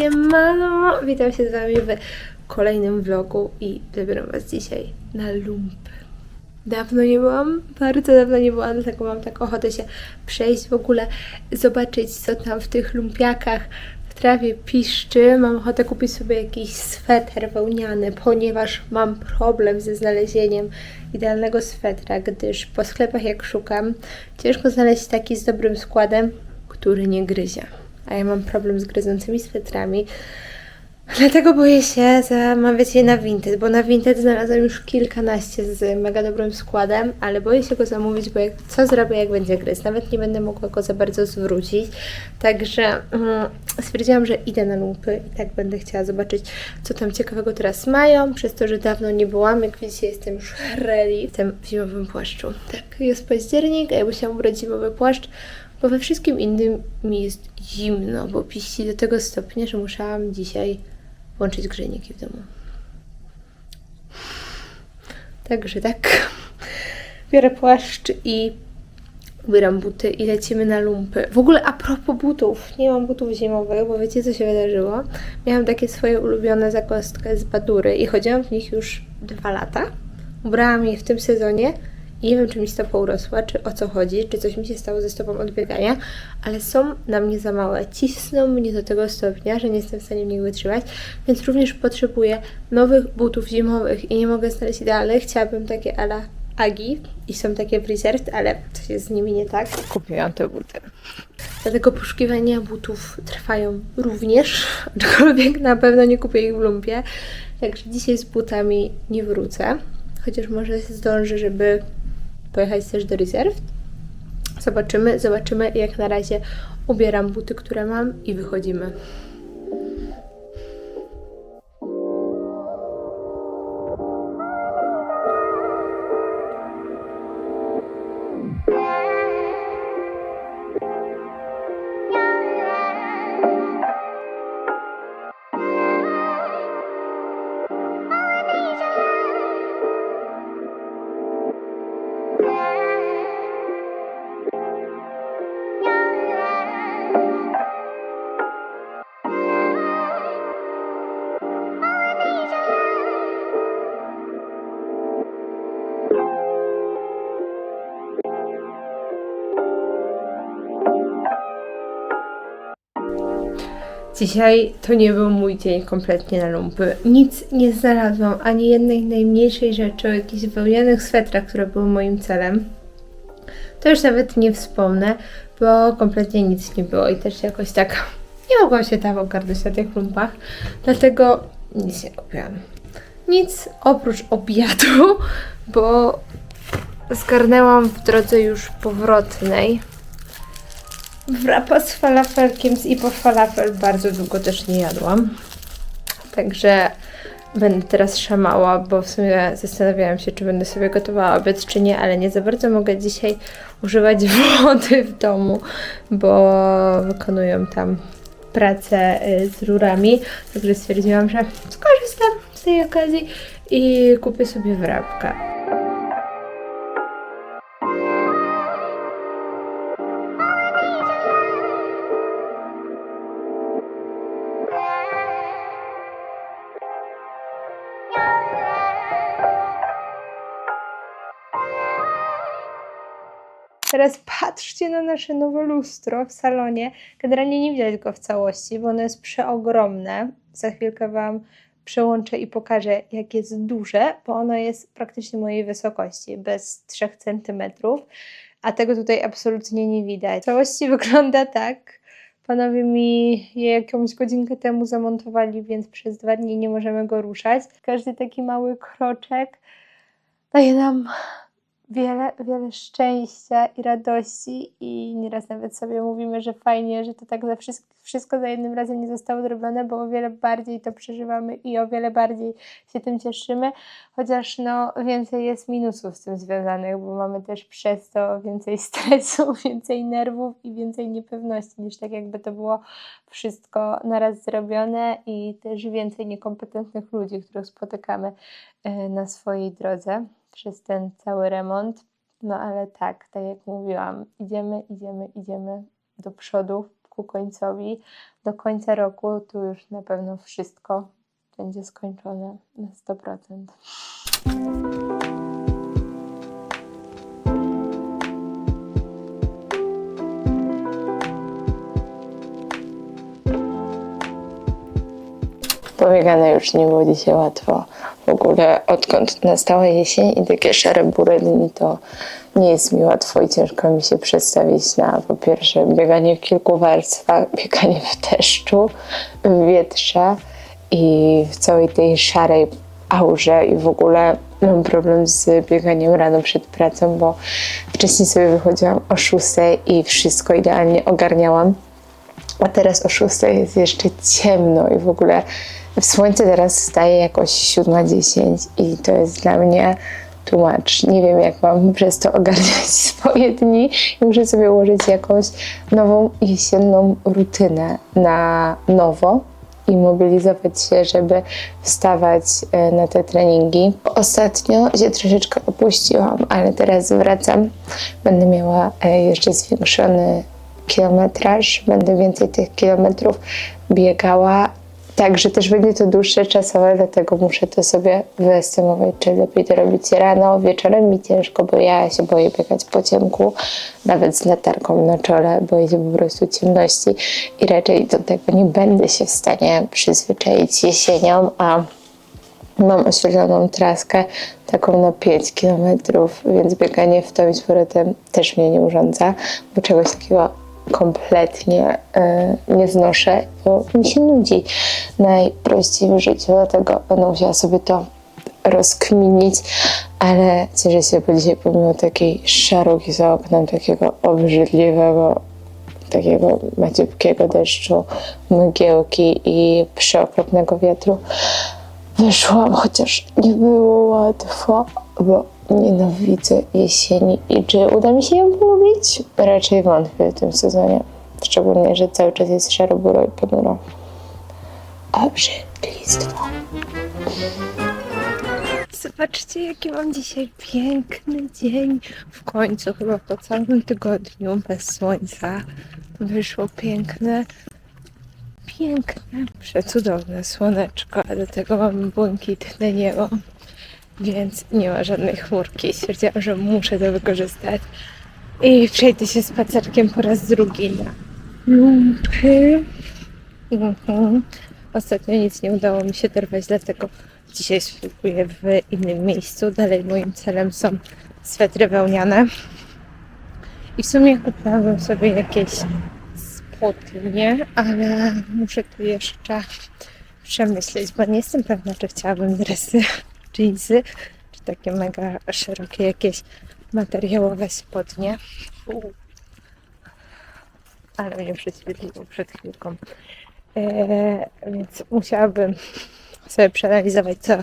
Siemano! Witam się z Wami w kolejnym vlogu i zabieram Was dzisiaj na lumpy. Dawno nie byłam, bardzo dawno nie byłam, dlatego mam taką ochotę się przejść w ogóle, zobaczyć co tam w tych lumpiakach w trawie piszczy. Mam ochotę kupić sobie jakiś sweter wełniany, ponieważ mam problem ze znalezieniem idealnego swetra, gdyż po sklepach jak szukam, ciężko znaleźć taki z dobrym składem, który nie gryzie. A ja mam problem z gryzącymi swetrami. Dlatego boję się zamawiać je na Vinted, bo na Vinted znalazłam już kilkanaście z mega dobrym składem, ale boję się go zamówić, bo jak, co zrobię, jak będzie gryz? Nawet nie będę mogła go za bardzo zwrócić. Także mm, stwierdziłam, że idę na lumpy i tak będę chciała zobaczyć, co tam ciekawego teraz mają. Przez to, że dawno nie byłam, jak widzicie, jestem już ready. W zimowym płaszczu. Tak, jest październik, a ja musiałam ubrać zimowy płaszcz, bo we wszystkim innym mi jest zimno, bo piści do tego stopnia, że musiałam dzisiaj włączyć grzejniki w domu. Także tak. Biorę płaszcz i ubieram buty i lecimy na lumpy. W ogóle a propos butów, nie mam butów zimowych, bo wiecie co się wydarzyło? Miałam takie swoje ulubione zakostkę z Badury i chodziłam w nich już dwa lata. Ubrałam je w tym sezonie nie wiem, czy mi stopa urosła, czy o co chodzi, czy coś mi się stało ze stopą od biegania, ale są na mnie za małe. Cisną mnie do tego stopnia, że nie jestem w stanie nich wytrzymać, więc również potrzebuję nowych butów zimowych i nie mogę znaleźć idealnych. Chciałabym takie ala Agi i są takie w Reserved, ale coś jest z nimi nie tak. Kupiłam te buty. Dlatego poszukiwania butów trwają również, aczkolwiek na pewno nie kupię ich w lumpie. Także dzisiaj z butami nie wrócę. Chociaż może zdążę, żeby pojechać też do Reserved. Zobaczymy, zobaczymy. Jak na razie ubieram buty, które mam i wychodzimy. Dzisiaj to nie był mój dzień kompletnie na lumpy. Nic nie znalazłam, ani jednej najmniejszej rzeczy o jakichś wełnianych swetrach, które były moim celem. To już nawet nie wspomnę, bo kompletnie nic nie było i też jakoś tak nie mogłam się tam ogarnąć na tych lumpach, dlatego nic nie kupiłam. Nic oprócz obiadu, bo zgarnęłam w drodze już powrotnej wrapa z falafelkiem z Ipo Falafel bardzo długo też nie jadłam. Także będę teraz szamała, bo w sumie zastanawiałam się, czy będę sobie gotowała obiad, czy nie, ale nie za bardzo mogę dzisiaj używać wody w domu, bo wykonują tam pracę y, z rurami. Także stwierdziłam, że skorzystam z tej okazji i kupię sobie wrapka. Teraz patrzcie na nasze nowe lustro w salonie. Generalnie nie widać go w całości, bo ono jest przeogromne. Za chwilkę Wam przełączę i pokażę, jak jest duże, bo ono jest praktycznie mojej wysokości, bez 3 cm, a tego tutaj absolutnie nie widać. W całości wygląda tak. Panowie mi je jakąś godzinkę temu zamontowali, więc przez dwa dni nie możemy go ruszać. Każdy taki mały kroczek daje nam wiele, wiele szczęścia i radości i nieraz nawet sobie mówimy, że fajnie, że to tak za wszystko, wszystko za jednym razem nie zostało zrobione, bo o wiele bardziej to przeżywamy i o wiele bardziej się tym cieszymy, chociaż no więcej jest minusów z tym związanych, bo mamy też przez to więcej stresu, więcej nerwów i więcej niepewności niż tak jakby to było wszystko naraz zrobione i też więcej niekompetentnych ludzi, których spotykamy e, na swojej drodze przez ten cały remont. No ale tak, tak jak mówiłam, idziemy, idziemy, idziemy do przodu. ku końcowi. Do końca roku tu już na pewno wszystko będzie skończone na 100%. Pobiegane już nie było dzisiaj łatwo. W ogóle odkąd nastała jesień i takie szare bury dni, to nie jest mi łatwo i ciężko mi się przedstawić na po pierwsze bieganie w kilku warstwach, bieganie w deszczu, w wietrze i w całej tej szarej aurze i w ogóle mam problem z bieganiem rano przed pracą, bo wcześniej sobie wychodziłam o 6 i wszystko idealnie ogarniałam. A teraz o 6 jest jeszcze ciemno i w ogóle słońce teraz wstaje jakoś 7.10 i to jest dla mnie tłumacz. Nie wiem, jak mam przez to ogarniać swoje dni i muszę sobie ułożyć jakąś nową jesienną rutynę na nowo i mobilizować się, żeby wstawać e, na te treningi. Ostatnio się troszeczkę opuściłam, ale teraz wracam. Będę miała e, jeszcze zwiększony kilometraż, będę więcej tych kilometrów biegała. Także też będzie to dłuższe czasowe, dlatego muszę to sobie wyestymować, czy lepiej to robić rano, wieczorem mi ciężko, bo ja się boję biegać po ciemku, nawet z latarką na czole, boję się po prostu ciemności i raczej do tego nie będę się w stanie przyzwyczaić jesienią, a mam oświetloną traskę taką na 5 km, więc bieganie w to i z powrotem też mnie nie urządza, bo czegoś takiego kompletnie e, nie znoszę, bo mi się nudzi. Najprościej w życiu, dlatego będę musiała sobie to rozkminić, ale cieszę się, bo dzisiaj pomimo takiej szarogi za oknem, takiego obrzydliwego, takiego maciupkiego deszczu, mgiełki i przeokropnego wiatru, wyszłam, chociaż nie było łatwo, bo nienawidzę jesieni i czy uda mi się ją polubić? Raczej wątpię w tym sezonie. Szczególnie, że cały czas jest szaro, buro i ponuro. Obrzydlistwo. Zobaczcie, jaki mam dzisiaj piękny dzień. W końcu, chyba po całym tygodniu bez słońca, wyszło piękne, piękne, przecudowne słoneczko, a do tego mamy błękitne niebo więc nie ma żadnej chmurki. Stwierdziłam, że muszę to wykorzystać. I przejdę się spacerkiem po raz drugi na lumpy. Mhm. Ostatnio nic nie udało mi się dorwać, dlatego dzisiaj spróbuję w innym miejscu. Dalej moim celem są swetry wełniane. I w sumie kupiłabym sobie jakieś spodnie, ale muszę tu jeszcze przemyśleć, bo nie jestem pewna, czy chciałabym dresy jeansy, czy takie mega szerokie jakieś materiałowe spodnie. Uu. Ale mnie prześwietliło przed chwilką. Eee, więc musiałabym sobie przeanalizować, co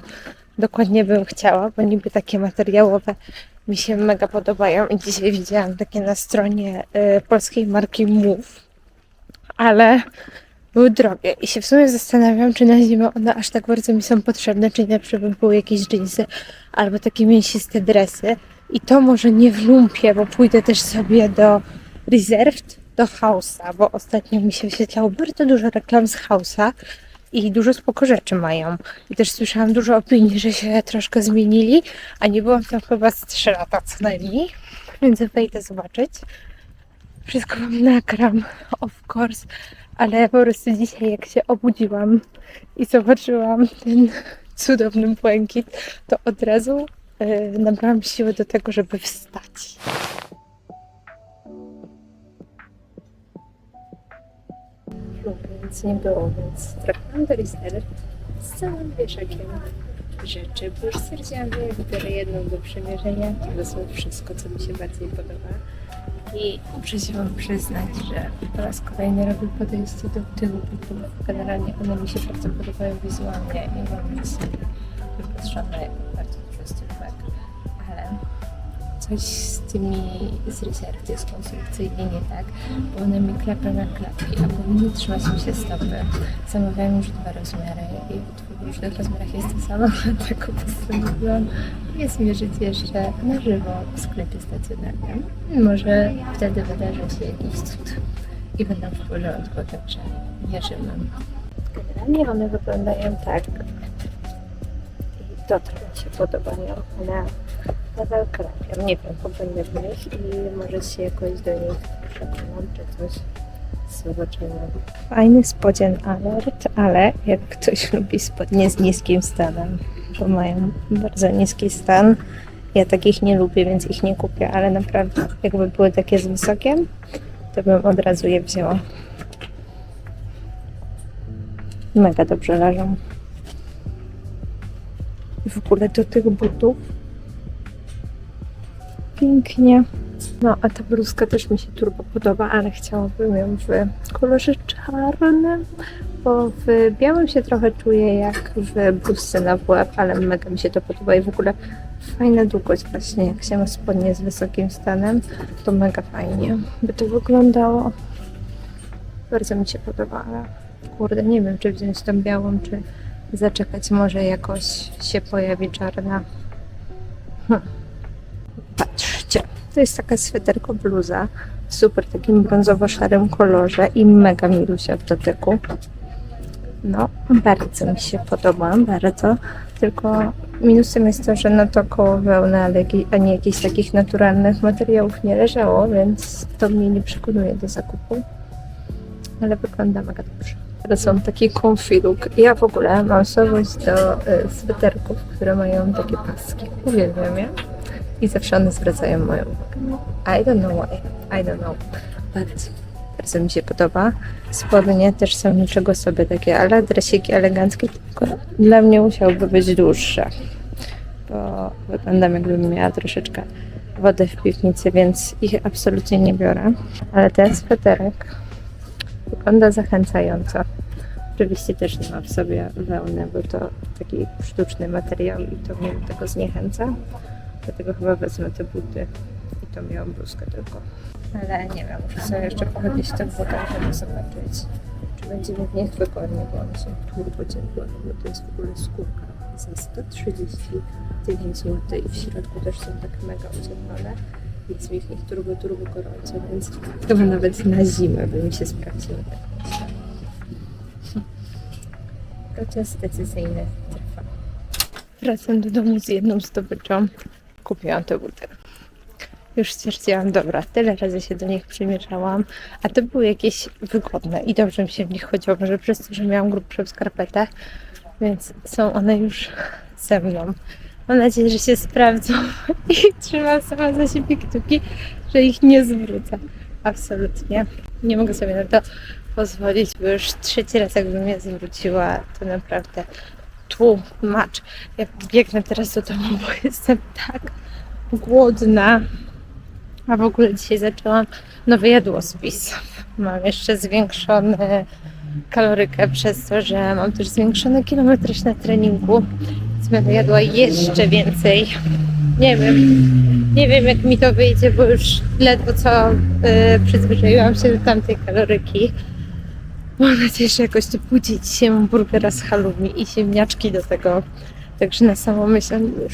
dokładnie bym chciała, bo niby takie materiałowe mi się mega podobają i dzisiaj widziałam takie na stronie e, polskiej marki Move, ale były drogie i się w sumie zastanawiam, czy na zimę one aż tak bardzo mi są potrzebne, czy na przykład były jakieś jeansy albo takie mięsiste dresy i to może nie w lumpie, bo pójdę też sobie do Reserved, do House'a, bo ostatnio mi się wyświetlało bardzo dużo reklam z House'a i dużo spoko rzeczy mają. I też słyszałam dużo opinii, że się troszkę zmienili, a nie byłam tam chyba z 3 lata co najmniej, więc wejdę zobaczyć. Wszystko wam nagram, of course, ale po prostu dzisiaj jak się obudziłam i zobaczyłam ten cudowny błękit, to od razu yy, nabrałam siły do tego, żeby wstać. Więc nie było, więc trafiłam do listery z całym wieszakiem rzeczy, bo już stwierdziłam, że jedną do przymierzenia, to wezmę wszystko, co mi się bardziej podoba. I muszę się Wam przyznać, że po raz kolejny robię podejście do tyłu butów. Generalnie one mi się bardzo podobają wizualnie i mam je sobie wypatrzone bardzo coś z tymi z rezerw jest konstrukcyjnie nie tak, bo one mi klepią na klapki, a powinny trzymać mi się stopy. Zamawiałam już dwa rozmiary i w dwóch różnych rozmiarach jest to samo, dlatego postanowiłam je zmierzyć jeszcze na żywo w sklepie stacjonarnym. Może wtedy wydarzy się jakiś cud i będą w porządku, także mierzymy. Generalnie one wyglądają tak. I to trochę się podoba, nie? Nadal krapią. Nie wiem, popędę w nich i może się jakoś do nich przekonam, czy coś. Zobaczymy. Fajny spodzian alert, ale jak ktoś lubi spodnie z niskim stanem, bo mają bardzo niski stan, ja takich nie lubię, więc ich nie kupię, ale naprawdę, jakby były takie z wysokiem, to bym od razu je wzięła. Mega dobrze leżą. W ogóle do tych butów pięknie. No, a ta bluzka też mi się turbo podoba, ale chciałabym ją w kolorze czarnym, bo w białym się trochę czuję jak w bluzce na WF, ale mega mi się to podoba i w ogóle fajna długość właśnie, jak się ma spodnie z wysokim stanem, to mega fajnie by to wyglądało. Bardzo mi się podoba, ale kurde, nie wiem, czy wziąć tą białą, czy zaczekać, może jakoś się pojawi czarna. Hm. Patrzcie, to jest taka sweterko bluza w super takim brązowo-szarym kolorze i mega milusia w dotyku. No, bardzo mi się podoba, bardzo. Tylko minusem jest to, że na to koło wełny, ale jaki- a nie jakichś takich naturalnych materiałów nie leżało, więc to mnie nie przekonuje do zakupu. Ale wygląda mega dobrze. To są takie comfy look. Ja w ogóle mam słabość do y, sweterków, które mają takie paski. Uwielbiam je. I zawsze one zwracają moją uwagę. I don't know why. I don't know. Bardzo, bardzo mi się podoba. Spodnie też są niczego sobie takie, ale dresiki eleganckie, tylko dla mnie musiałyby być dłuższe. Bo wyglądam jakbym miała troszeczkę wodę w piwnicy, więc ich absolutnie nie biorę. Ale ten sweterek wygląda zachęcająco. Oczywiście też nie ma w sobie wełny, bo to taki sztuczny materiał i to mnie do tego zniechęca. Dlatego chyba wezmę te buty i tą białą bluzkę tylko. Ale nie wiem, muszę sobie jeszcze pochodzić w tych butach, żeby zobaczyć, czy będzie mi w nich wygodnie, bo one są turbo ciepłe, bo to jest w ogóle skórka za 139 zł i w środku też są tak mega ocieplone. Jest mi w nich turbo, turbo gorąco, więc chyba nawet na zimę by mi się sprawdziło. Proces decyzyjny trwa. Wracam do domu z jedną zdobyczą. Kupiłam te buty. Już stwierdziłam, dobra, tyle razy się do nich przymierzałam, a to były jakieś wygodne i dobrze mi się w nich chodziło, może przez to, że miałam grubszą skarpetę, więc są one już ze mną. Mam nadzieję, że się sprawdzą i trzymam sama za siebie kciuki, że ich nie zwrócę. Absolutnie. Nie mogę sobie na to pozwolić, bo już trzeci raz jakbym je zwróciła, to naprawdę tu macz. Ja biegnę teraz do domu, bo jestem tak głodna. A w ogóle dzisiaj zaczęłam nowy jadłospis. Mam jeszcze zwiększony kalorykę przez to, że mam też zwiększony kilometraż na treningu. Więc będę jadła jeszcze więcej. Nie wiem, nie wiem jak mi to wyjdzie, bo już ledwo co y, przyzwyczaiłam się do tamtej kaloryki. Mam nadzieję, że jakoś to pójdzie. Dzisiaj mam burgera z halloumi i ziemniaczki do tego. Także na samą myśl już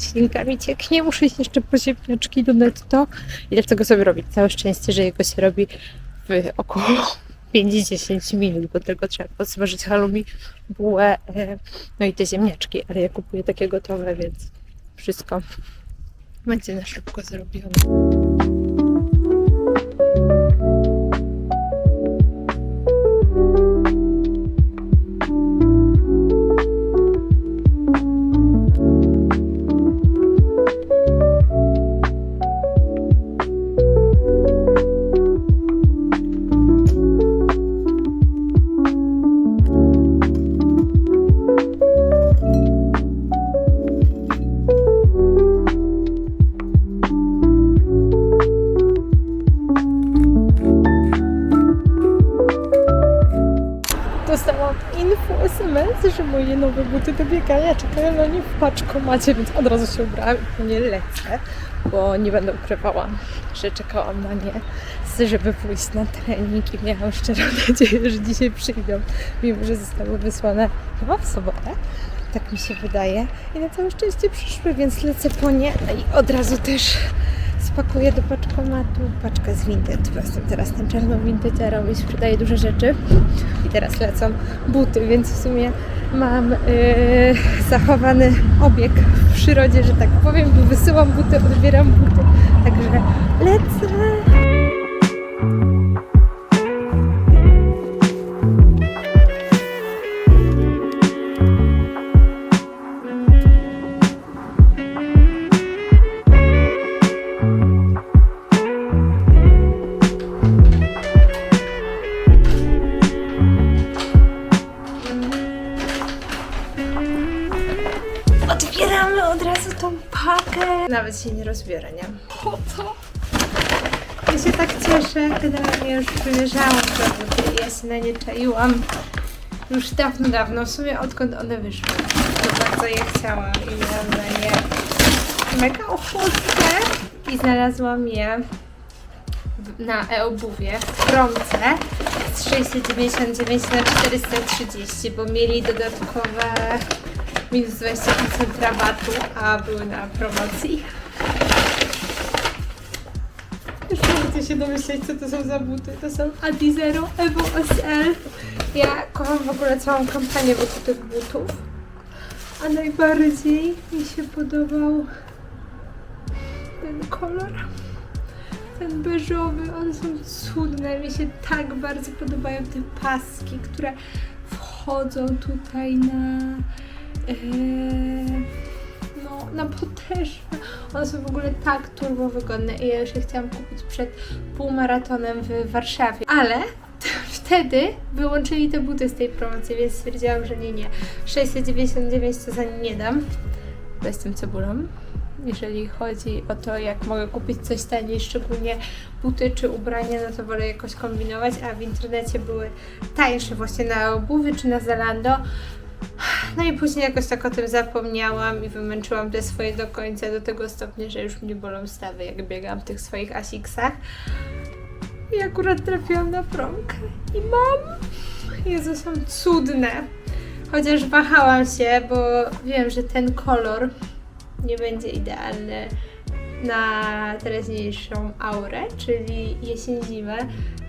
ślinka mi cieknie, muszę się jeszcze po ziemniaczki do netto. I dlatego sobie robić całe szczęście, że jego się robi w około 5-10 minut, bo tylko trzeba podsmażyć halloumi, bułę, e, no i te ziemniaczki. Ale ja kupuję takie gotowe, więc wszystko będzie na szybko zrobione. Buty do biegania czekają na nie w paczkomacie, więc od razu się ubrałam i po nie lecę, bo nie będę ukrywała, że czekałam na nie, żeby pójść na trening i miałam szczerą nadzieję, że dzisiaj przyjdą, mimo że zostały wysłane chyba w sobotę. Tak mi się wydaje. I na całe szczęście przyszły, więc lecę po nie i od razu też pakuję do paczkomatu paczkę z Vinted, jestem teraz tym czarną vintage'erą i sprzedaję duże rzeczy. I teraz lecą buty, więc w sumie mam yy, zachowany obieg w przyrodzie, że tak powiem, wysyłam buty, odbieram buty. Także lecę! Nawet się nie rozbiorę, nie? Po co? Ja się tak cieszę. Generalnie już wymierzałam te buty i ja się na nie czaiłam. Już dawno, dawno. W sumie odkąd one wyszły. To bardzo je chciałam i miałam na nie mega ochotę. I znalazłam je na e-obuwie w promce z 699 na 430, bo mieli dodatkowe minus 20% rabatu, a były na promocji. Się domyśleć, co to są za buty. To są Adizero Evo SL. Ja kocham w ogóle całą kampanię wokół tych butów. A najbardziej mi się podobał ten kolor. Ten beżowy, one są cudne. Mi się tak bardzo podobają te paski, które wchodzą tutaj na no, na podeszwę. One są w ogóle tak turbo wygodne i ja już je chciałam kupić przed półmaratonem w Warszawie. Ale wtedy wyłączyli te buty z tej promocji, więc stwierdziłam, że nie, nie. 699 to za nie nie dam, bo jestem cebulą. Jeżeli chodzi o to, jak mogę kupić coś taniej, szczególnie buty czy ubrania, no to wolę jakoś kombinować, a w internecie były tańsze właśnie na obuwie czy na Zalando. No i później jakoś tak o tym zapomniałam i wymęczyłam te swoje do końca do tego stopnia, że już mnie bolą stawy, jak biegam w tych swoich asiksach. I akurat trafiłam na promkę i mam. Jezu, są cudne. Chociaż wahałam się, bo wiem, że ten kolor nie będzie idealny na teraźniejszą aurę, czyli jesień-zimę,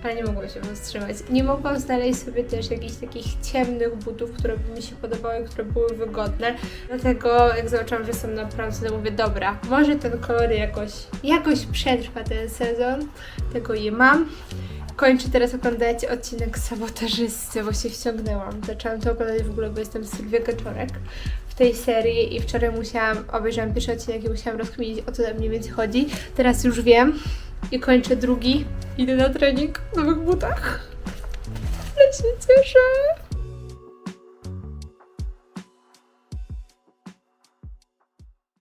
ale nie mogłam się powstrzymać. Nie mogłam znaleźć sobie też jakichś takich ciemnych butów, które by mi się podobały, które były wygodne. Dlatego jak zobaczyłam, że są na promce, to mówię, dobra, może ten kolor jakoś, jakoś przetrwa ten sezon. Tego je mam. Kończę teraz oglądać odcinek Sabotażysty, bo się wciągnęłam. Zaczęłam to oglądać w ogóle, bo jestem Sylwia Gaczorek w tej serii i wczoraj musiałam, obejrzałam pierwszy odcinek i musiałam rozkminić o co tam mniej więcej chodzi. Teraz już wiem i kończę drugi. Idę na trening w nowych butach. Ale się cieszę.